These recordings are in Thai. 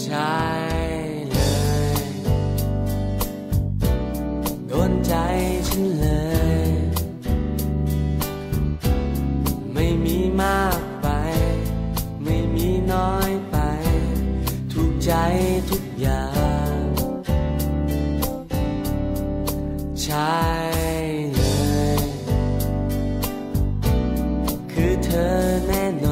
ใช่เลย โดนใจฉันเลย ไม่มีมากไป ไม่มีน้อยไป ถูกใจทุกอย่าง ใช่เลย คือเธอแน่นอน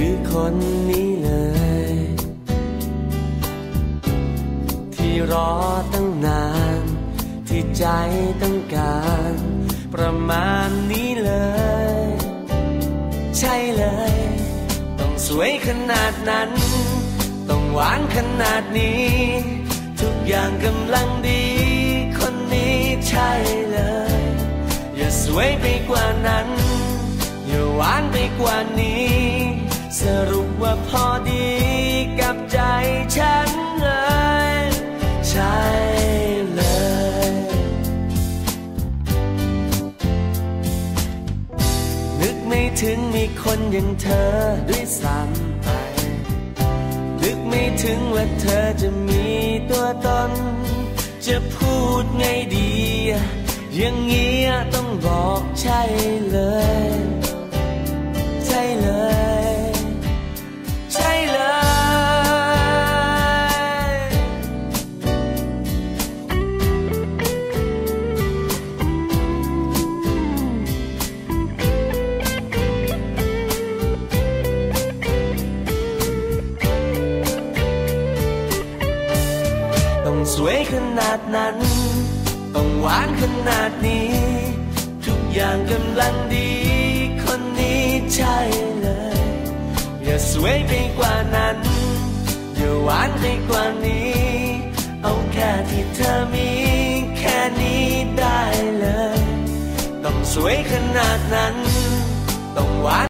คือคนนี้เลย ที่รอตั้งนาน ที่ใจต้องการ ประมาณนี้เลย ใช่เลย ต้องสวยขนาดนั้น ต้องหวานขนาดนี้ ทุกอย่างกำลังดี คนนี้ใช่เลย อย่าสวยไปกว่านั้น อย่าหวานไปกว่านี้ สรุปว่าพอดีกับใจฉันเลยใช่เลย นึกไม่ถึงมีคนอย่างเธอด้วยซ้ำไป นึกไม่ถึงว่าเธอจะมีตัวตน จะพูดไงดี อย่างเงี้ยต้องบอกใช่เลย สวยขนาดนั้น ต้องหวานขนาดนี้ ทุกอย่างกำลังดี คนนี้ใช่เลย อย่าสวยไปกว่านั้น อย่าหวานไปกว่านี้ เอาแค่ที่เธอมี แค่นี้ได้เลย ต้องสวยขนาดนั้น ต้องหวาน